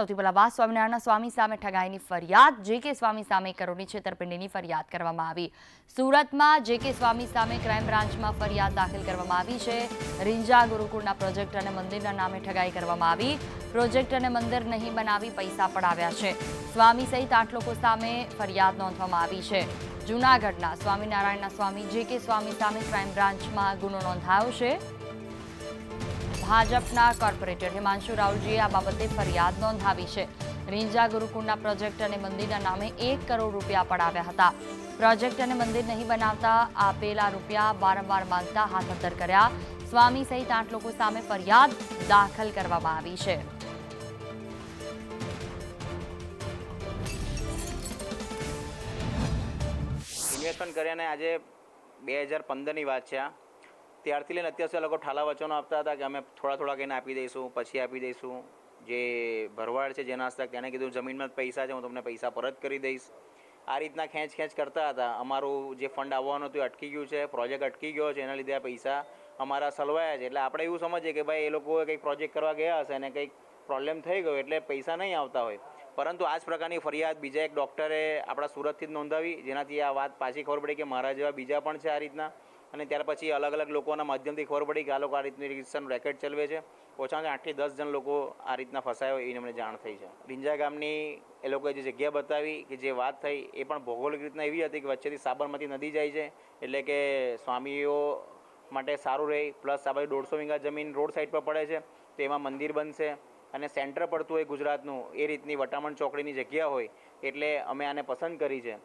સૌથી પહેલા વાત સ્વામિનારાયણના સ્વામી સામે ઠગાઈની ફરિયાદ. જે કે સ્વામી સામે કરોડની છેતરપિંડીની ફરિયાદ કરવામાં આવી. સુરતમાં જે કે સ્વામી સામે ક્રાઇમ બ્રાન્ચમાં ફરિયાદ દાખલ કરવામાં આવી છે. રીંજા ગુરુકુળના પ્રોજેક્ટ અને મંદિરના નામે ઠગાઈ કરવામાં આવી. પ્રોજેક્ટ અને મંદિર નહીં બનાવી પૈસા પડાવ્યા છે. સ્વામી સહિત આઠ લોકો સામે ફરિયાદ નોંધવામાં આવી છે. જૂનાગઢના સ્વામિનારાયણના સ્વામી જે કે સ્વામી સામે ક્રાઇમ બ્રાન્ચમાં ગુનો નોંધાયો છે. ભાજપના કોર્પોરેટર હિમાંશુ રાવલજીએ આ બાબતે ફરિયાદ નોંધાવી છે. રીંજા ગુરુકુળના પ્રોજેક્ટ અને મંદિરના નામે એક કરોડ રૂપિયા પડાવ્યા હતા. પ્રોજેક્ટ અને મંદિર નહીં બનાવતા આપેલા રૂપિયા વારંવાર માંગતા હાથાંતર કર્યા. સ્વામી સહિત આઠ લોકો સામે ફરિયાદ દાખલ કરવામાં આવી છે. ઇન્વેસ્ટમેન્ટ કર્યાને આજે બે હજાર પંદરની વાત છે આ. ત્યારથી લઈને અત્યાર સુધી લોકો ઠાલા વચનો આપતા હતા કે અમે થોડા થોડા કહીને આપી દઈશું, પછી આપી દઈશું. જે ભરવાડ છે જેના હસ્તક તેને કીધું, જમીનમાં પૈસા છે, હું તમને પૈસા પરત કરી દઈશ. આ રીતના ખેંચ ખેંચ કરતા હતા. અમારું જે ફંડ આવવાનું હતું એ અટકી ગયું છે, પ્રોજેક્ટ અટકી ગયો છે, એના લીધે આ પૈસા અમારા સલવાયા છે. એટલે આપણે એવું સમજીએ કે ભાઈ, એ લોકો કંઈક પ્રોજેક્ટ કરવા ગયા હશે અને કંઈક પ્રોબ્લેમ થઈ ગયો, એટલે પૈસા નહીં આવતા હોય. પરંતુ આ જ પ્રકારની ફરિયાદ બીજા એક ડૉક્ટરે આપણા સુરતથી જ નોંધાવી, જેનાથી આ વાત પાછી ખબર પડી કે મારા જેવા બીજા પણ છે આ રીતના. અને ત્યાર પછી અલગ અલગ લોકોના માધ્યમથી ખબર પડી કે આ લોકો આ રીતની રિક્ષાનું રેકેટ ચલાવે છે. ઓછામાં ઓછા આઠથી દસ જણ લોકો આ રીતના ફસાયો એની અમને જાણ થઈ છે. રીંજા ગામની એ લોકોએ જે જગ્યા બતાવી કે જે વાત થઈ એ પણ ભૌગોલિક રીતના એવી હતી કે વચ્ચેથી સાબરમતી નદી જાય છે, એટલે કે સ્વામીઓ માટે સારું રહે, પ્લસ આ બાજુ દોઢસો વીઘા જમીન રોડ સાઈડ પર પડે છે, તો એમાં મંદિર બનશે અને સેન્ટર પડતું હોય ગુજરાતનું, એ રીતની વટામણ ચોકડીની જગ્યા હોય, એટલે અમે આને પસંદ કરી છે.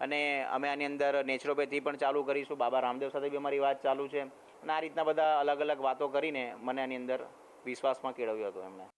અને અમે આની અંદર નેચરોપેથી પણ ચાલુ કરીશું. બાબા રામદેવ સાથે બી અમારી વાત ચાલુ છે. અને આ રીતના બધા અલગ અલગ વાતો કરીને મને આની અંદર વિશ્વાસમાં કેળવ્યો હતો એમણે.